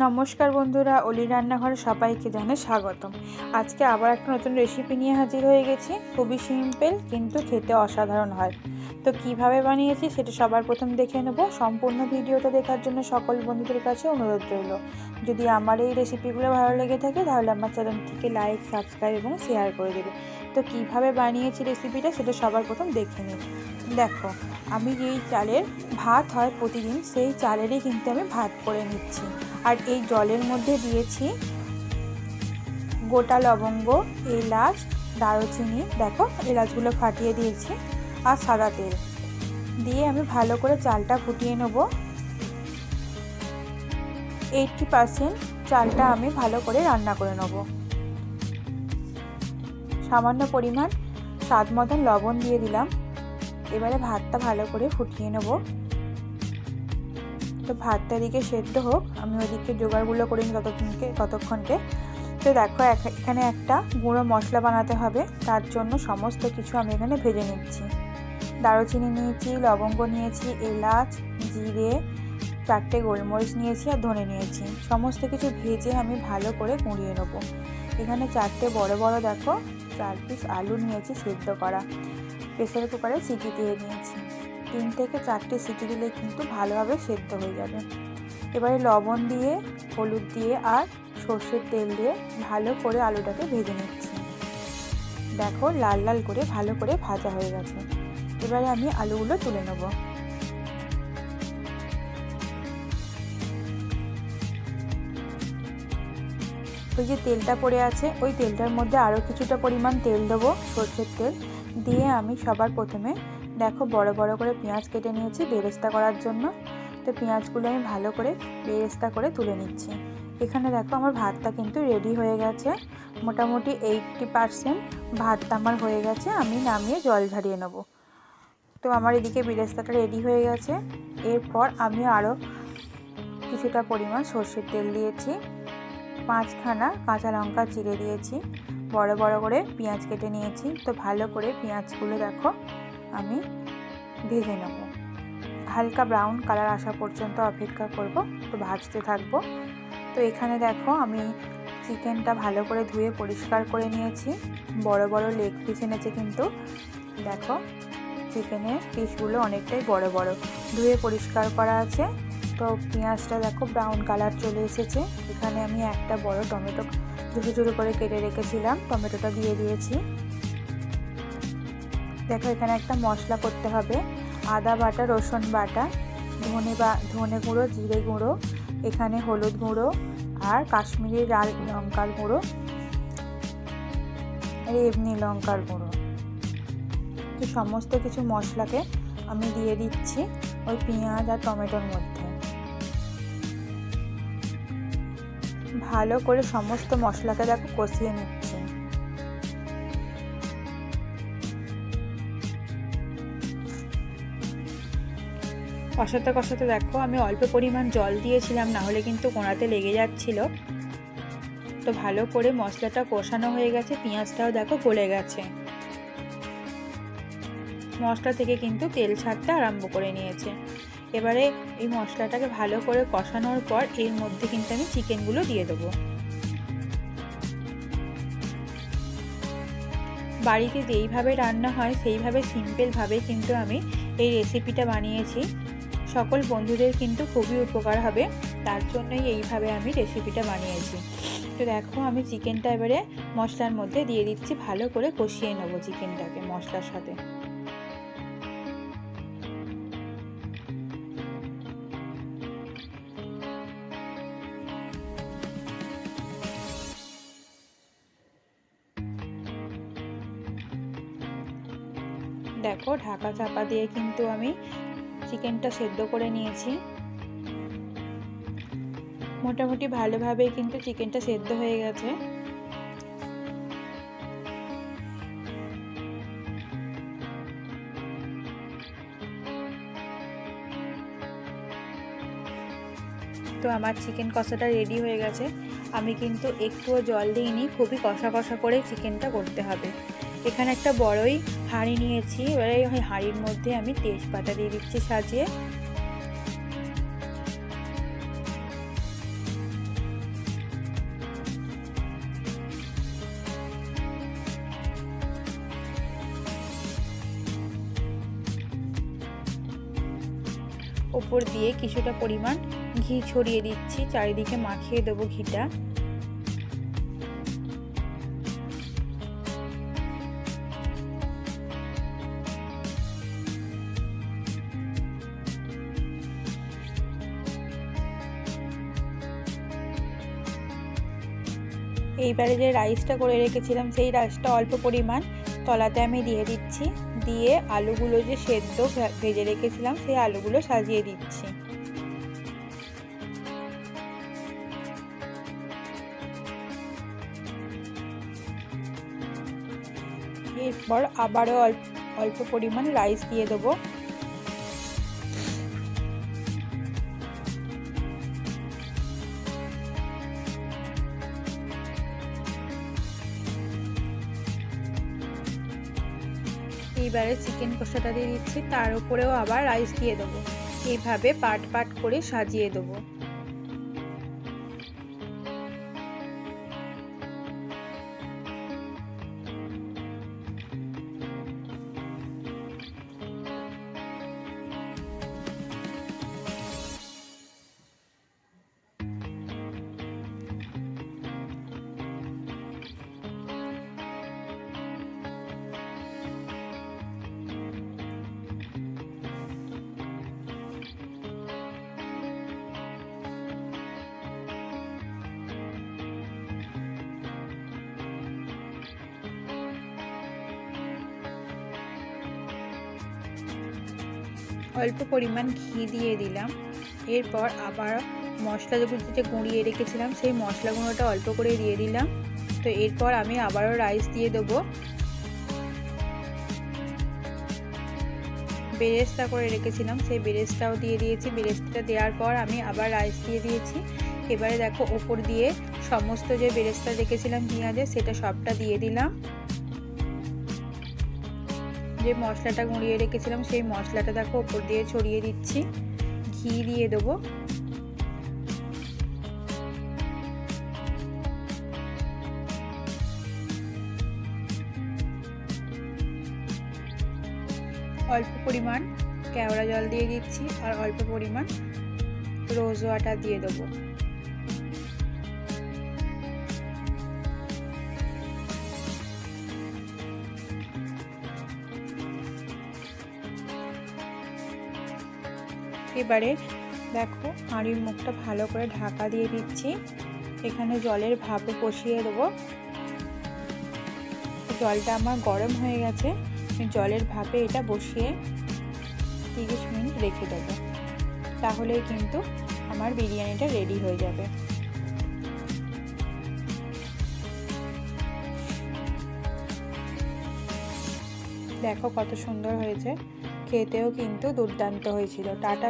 নমস্কার বন্ধুরা, অলি রান্নাঘরে সবাইকে জানাই স্বাগতম। আজকে আবার একটা নতুন রেসিপি নিয়ে হাজির হয়ে গেছি। খুবই সিম্পল কিন্তু খেতে অসাধারণ হয়। তো কীভাবে বানিয়েছি সেটা সবার প্রথম দেখে নেব। সম্পূর্ণ ভিডিওটা দেখার জন্য সকল বন্ধুদের কাছে অনুরোধ রইল। যদি আমার এই রেসিপিগুলো ভালো লেগে থাকে, তাহলে আমার চ্যানেলটিকে লাইক সাবস্ক্রাইব এবং শেয়ার করে দেবে। তো কীভাবে বানিয়েছি রেসিপিটা সেটা সবার প্রথম দেখে নিন দেখো, আমি যেই চালের ভাত হয় প্রতিদিন, সেই চালেরই কিন্তু আমি ভাত করে নিচ্ছি। আর এই জলের মধ্যে দিয়েছি গোটা লবঙ্গ, এলাচ, দারুচিনি। দেখো, এলাচগুলো ফাটিয়ে দিয়েছি আর সাদা তেল। দিয়ে আমি ভালো করে চালটা ফুটিয়ে নেব। এইটটি পারসেন্ট চালটা আমি ভালো করে রান্না করে নেব। সামান্য পরিমাণ স্বাদ মতন লবণ দিয়ে দিলাম। এবারে ভাতটা ভালো করে ফুটিয়ে নেব। তো ভাতটা এদিকে সেদ্ধ হোক, আমি ওদিকে জোগাড়গুলো করে নিই ততক্ষণকে ততক্ষণকে। তো দেখো এখানে একটা গুঁড়ো মশলা বানাতে হবে, তার জন্য সমস্ত কিছু আমি এখানে ভেজে নিচ্ছি। দারুচিনি নিয়েছি, লবঙ্গ নিয়েছি, এলাচ, জিরে, চারটে গোলমরিচ নিয়েছি আর ধনে নিয়েছি। সমস্ত কিছু ভেজে আমি ভালো করে গুঁড়িয়ে নেব। এখানে চারটে বড় বড় দেখো, চার পিস আলু নিয়েছি সেদ্ধ করা। প্রেসার কুকারে সিটি দিয়ে নিয়েছি। তিন থেকে চারটে সিটি দিলে কিন্তু ভালোভাবে সেদ্ধ হয়ে যাবে। এবারে লবণ দিয়ে, হলুদ দিয়ে আর সর্ষের তেল দিয়ে ভালো করে আলুটাকে ভেজে নিচ্ছি। দেখো লাল লাল করে ভালো করে ভাজা হয়ে গেছে। এবারে আমি আলুগুলো তুলে নেব। ওই যে তেলটা পড়ে আছে, ওই তেলটার মধ্যে আরও কিছুটা পরিমাণ তেল দেবো, সর্ষের তেল। দিয়ে আমি সবার প্রথমে দেখো বড় বড় করে পেঁয়াজ কেটে নিয়েছি বেরেস্তা করার জন্য। তো পেঁয়াজগুলো আমি ভালো করে বেরেস্তা করে তুলে নিচ্ছি। এখানে দেখো আমার ভাতটা কিন্তু রেডি হয়ে গেছে। মোটামুটি এইটটি পারসেন্ট ভাতটা আমার হয়ে গেছে, আমি নামিয়ে জল ঝারিয়ে নেব। তো আমার এদিকে বেরেস্তাটা রেডি হয়ে গেছে। এরপর আমি আরও কিছুটা পরিমাণ সর্ষের তেল দিয়েছি। পাঁচখানা কাঁচা লঙ্কা চিড়ে দিয়েছি। বড় বড় করে পেঁয়াজ কেটে নিয়েছি। তো ভালো করে পেঁয়াজগুলো দেখো আমি ভেজে নেব। হালকা ব্রাউন কালার আসা পর্যন্ত অপেক্ষা করব, তো ভাজতে থাকব। তো এখানে দেখো আমি চিকেনটা ভালো করে ধুয়ে পরিষ্কার করে নিয়েছি। বড় বড় লেগ পিস এনেছে কিন্তু। দেখো চিকেনের পিসগুলো অনেকটাই বড় বড়। ধুয়ে পরিষ্কার করা আছে। তো পেঁয়াজটা দেখো ব্রাউন কালার চলে এসেছে। এখানে আমি একটা বড় টমেটো ছোটো ছোটো করে কেটে রেখেছিলাম। টমেটোটা দিয়ে দিয়েছি। দেখো, এখানে একটা মশলা করতে হবে। আদা বাটা, রসুন বাটা, ধনে বা, ধনে গুঁড়ো, জিরে গুঁড়ো, এখানে হলুদ গুঁড়ো আর কাশ্মীরি লাল লঙ্কার গুঁড়ো আর এমনি লঙ্কার গুঁড়ো। তো সমস্ত কিছু মশলাকে আমি দিয়ে দিচ্ছি ওই পেঁয়াজ আর টমেটোর মধ্যে। ভালো করে সমস্ত মশলাকে দেখো কষিয়ে নিচ্ছি। কষাতে কষাতে দেখো, আমি অল্প পরিমাণ জল দিয়েছিলাম না হলে কিন্তু কোনাতে লেগে যাচ্ছিল। তো ভালো করে মশলাটা কষানো হয়ে গেছে, পেঁয়াজটাও দেখো গলে গেছে। মশলা থেকে কিন্তু তেল ছাড়তে আরম্ভ করে নিয়েছে। এবারে এই মশলাটাকে ভালো করে কষানোর পর এর মধ্যে কিন্তু আমি চিকেনগুলো দিয়ে দেবো। বাড়িতে যেইভাবে রান্না হয়, সেইভাবে সিম্পলভাবে কিন্তু আমি এই রেসিপিটা বানিয়েছি। সকল বন্ধুদের কিন্তু খুবই উপকার হবে। তার জন্যই এইভাবে আমি রেসিপিটা বানিয়েছি। তো দেখো, আমি চিকেনটা এবারে মশলার মধ্যে দিয়ে দিচ্ছি, ভালো করে কষিয়ে নেব চিকেনটাকে মশলার সাথে। দেখো, ঢাকা চাপা দিয়ে কিন্তু আমি চিকেনটা সেদ্ধ করে নিয়েছি। মোটামুটি ভালোভাবে কিন্তু চিকেনটা সেদ্ধ হয়ে গেছে। তো আমার চিকেন কষাটা রেডি হয়ে গেছে। আমি কিন্তু একটুও জল দিইনি, খুবই কষা কষা করে চিকেনটা করতে হবে। এখানে একটা বড়ই হাঁড়ি নিয়েছি। এবারে ওই হাঁড়ির মধ্যে আমি তেজপাতা দিয়ে দিচ্ছি সাজিয়ে। ওপর দিয়ে কিছুটা পরিমাণ ঘি ছড়িয়ে দিচ্ছি। চারিদিকে মাখিয়ে দেবো ঘিটা। এইবারে যে রাইসটা করে রেখেছিলাম, সেই রাইসটা অল্প পরিমাণ তলাতে আমি দিয়ে দিচ্ছি। দিয়ে আলুগুলো যে সেদ্ধ ভেজে রেখেছিলাম, সেই আলুগুলো সাজিয়ে দিচ্ছি। এরপর আবারও অল্প অল্প পরিমাণ রাইস দিয়ে দেবো। এইবারে চিকেন কষাটা দিয়ে দিচ্ছি, তার উপরেও আবার রাইস দিয়ে দেবো। এইভাবে পাট পাট করে সাজিয়ে দেবো। অল্প পরিমাণ ঘি দিয়ে দিলাম। এরপর আবার মশলা যে গুঁড়িয়ে রেখেছিলাম, সেই মশলা গুঁড়োটা অল্প করে দিয়ে দিলাম। তো এরপর আমি আবারও রাইস দিয়ে দেবো। বেরেস্তা করে রেখেছিলাম, সেই বেরেস্তাও দিয়ে দিয়েছি। বেরেস্তাটা দেওয়ার পর আমি আবার রাইস দিয়ে দিয়েছি। এবারে দেখো, ওপর দিয়ে সমস্ত যে বেরেস্তা রেখেছিলাম পেঁয়াজে সেটা সবটা দিয়ে দিলাম। যে মশলাটা গুঁড়িয়ে রেখেছিলাম, সেই মশলাটা দেখো ওপর দিয়ে ছড়িয়ে দিচ্ছি। ঘি দিয়ে দেবো। অল্প পরিমাণ কেওড়া জল দিয়ে দিচ্ছি আর অল্প পরিমাণ রোজ ওয়াটার দিয়ে দেবো। এবারে দেখো হাঁড়ির মুখটা ভালো করে ঢাকা দিয়ে দিচ্ছি। এখানে জলের ভাপে বসিয়ে দেবো। জলটা আমার গরম হয়ে গেছে। জলের ভাপে এটা বসিয়ে তিরিশ মিনিট রেখে দেবো। তাহলেই কিন্তু আমার বিরিয়ানিটা রেডি হয়ে যাবে। দেখো কত সুন্দর হয়েছে। খেতেও কিন্তু দুর্দান্ত হয়েছিল। টাটা